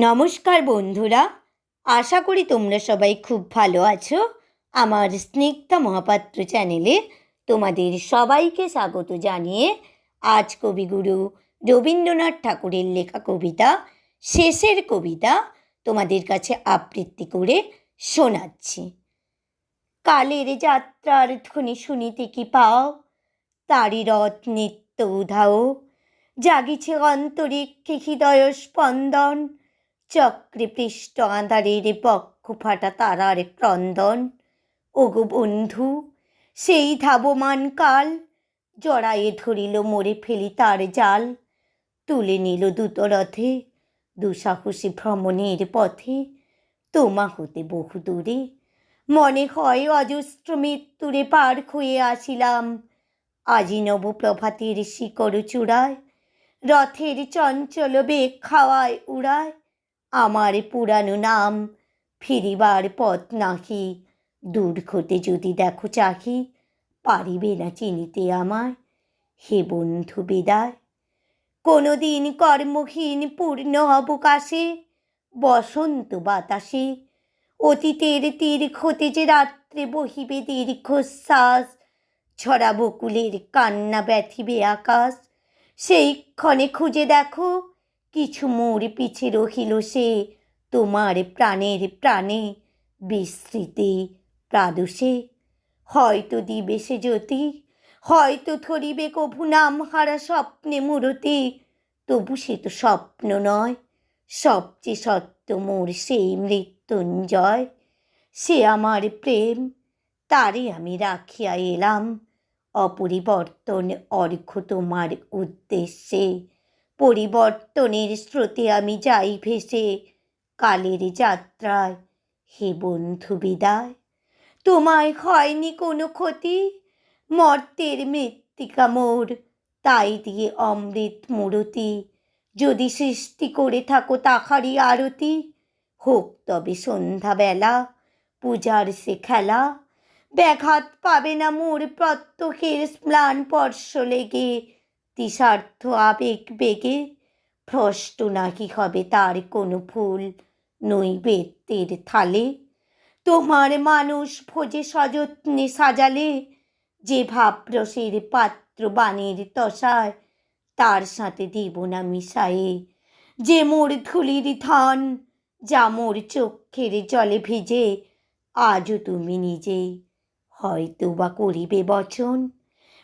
নমস্কার বন্ধুরা, আশা করি তোমরা সবাই খুব ভালো আছো। আমার স্নিগ্ধা মহাপাত্র চ্যানেলে তোমাদের সবাইকে স্বাগত জানিয়ে আজ কবিগুরু রবীন্দ্রনাথ ঠাকুরের লেখা কবিতা, শেষের কবিতা তোমাদের কাছে আবৃত্তি করে শোনাচ্ছি। কালের যাত্রার ধ্বনি শুনিতে কি পাও? তারি রথ নিত্য উধাও। জাগিছে অন্তরিক্ষে হৃদয় স্পন্দন। চক্রে পৃষ্ঠ আঁধারের পক্ষ ফাটা তারার ক্রন্দন। ওগো বন্ধু, সেই ধাবমান কাল জড়ায়ে ধরিল মরে ফেলি তার জাল। তুলে নিল দ্রুতরথে দুঃসাহসী ভ্রমণের পথে। তোমা হতে বহু দূরে মনে হয় অজস্র মৃত্যুরে পার হয়ে আসিলাম। আজি নব প্রভাতের শিকড় চূড়ায়, রথের চঞ্চল বেগ খাওয়ায় উড়ায়। আমার পুরানো নাম। ফিরিবার পথ নাহি। দূর হতে যদি দেখো চাহি, পারিবে না চিনিতে আমায়। হে বন্ধু বিদায় কোনো দিন কর্মহীন পূর্ণ অবকাশে বসন্ত বাতাসে। অতীতের তীর হতে যে রাত্রে বহিবে দীর্ঘশ্বাস ছড়া বকুলের কান্না ব্যথিবে আকাশ। সেই ক্ষণে খুঁজে দেখো কিছু মোর পিছে রহিল সে, তোমার প্রাণের প্রাণে বিস্মৃতি প্রাদুষে। হয়তো দিবে সে জ্যোতি, হয়তো ধরিবে কভু নাম হারা স্বপ্নে মূরতি, তবু সে তো স্বপ্ন নয়, সবচেয়ে সত্য মোর সেই মৃত্যুঞ্জয়। সে আমার প্রেম, তারে আমি রাখিয়া এলাম, অপরিবর্তন অর্ঘ তোমার উদ্দেশ্যে। পরিবর্তনের স্রোতে আমি যাই ভেসে কালের যাত্রায়। হে বন্ধু বিদায়, তোমায় হয়নি কোনো ক্ষতি? মর্তের মৃত্তিকা মোর, তাই দিয়ে অমৃত মূরতি। যদি সৃষ্টি করে থাকো তাহারই আরতি, হোক তবে সন্ধ্যাবেলা, পূজার সে খেলা। ব্যাঘাত পাবে না মোর প্রত্যহের স্ম্লান স্পর্শ লেগে। তিসার্থ আবেগ বেগে, ভ্রষ্ট নাকি হবে তার কোনো ফুল নৈবেদ্যের থালে। তোমার মানুষ ভোজে সযত্নে সাজালে, যে ভাবরসের পাত্র বাণীর তসায়, তার সাথে দিব না মিশায়ে। যে মোর ধুলির ধান, যা মোর চক্ষের জলে ভিজে, আজও তুমি নিজে হয়তো বা করিবে বচন।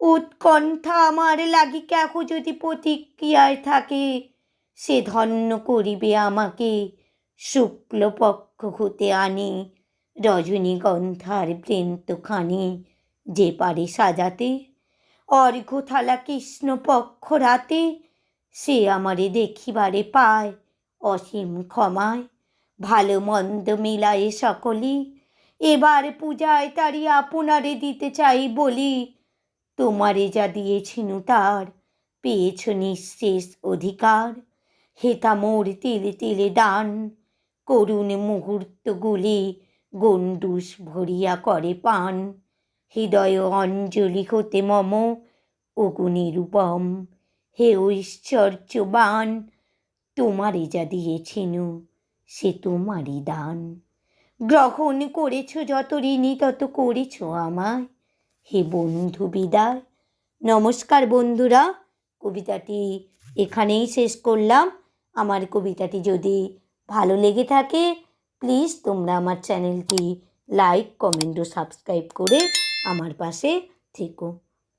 উৎকণ্ঠা আমার লাগি কেহ যদি প্রতিক্রিয়ায় থাকে, সে ধন্য করিবে আমাকে। শুক্লপক্ষ হতে আনি, রজনীগন্ধার বৃন্তখানি যে পারে সাজাতে। অর্ঘ্যথালা কৃষ্ণপক্ষ রাতে, সে আমারে দেখিবারে পায়, অসীম ক্ষমায়। ভালো মন্দ মিলায়ে সকলি, এবার পূজায় তারি আপনারে দিতে চাই বলি তোমারে যা দিয়েছিনু তার পেয়েছ নিঃশেষ অধিকার। হেতা মোর তিলে তিলে দান, করুণ মুহূর্তগুলি গণ্ডুস ভরিয়া করে পান। হৃদয় অঞ্জলি হতে মম অগুনিরূপম হে ঐশ্বর্যবান, তোমারে যা দিয়েছিনু সে তোমারই দান। গ্রহণ করেছ যত ঋণী, তত করেছ আমায়। হে বন্ধু বিদায়। নমস্কার বন্ধুরা, কবিতাটি এখানেই শেষ করলাম। আমার কবিতাটি যদি ভালো লেগে থাকে প্লিজ তোমরা আমার চ্যানেলটি লাইক কমেন্ট ও সাবস্ক্রাইব করে আমার পাশে থেকো।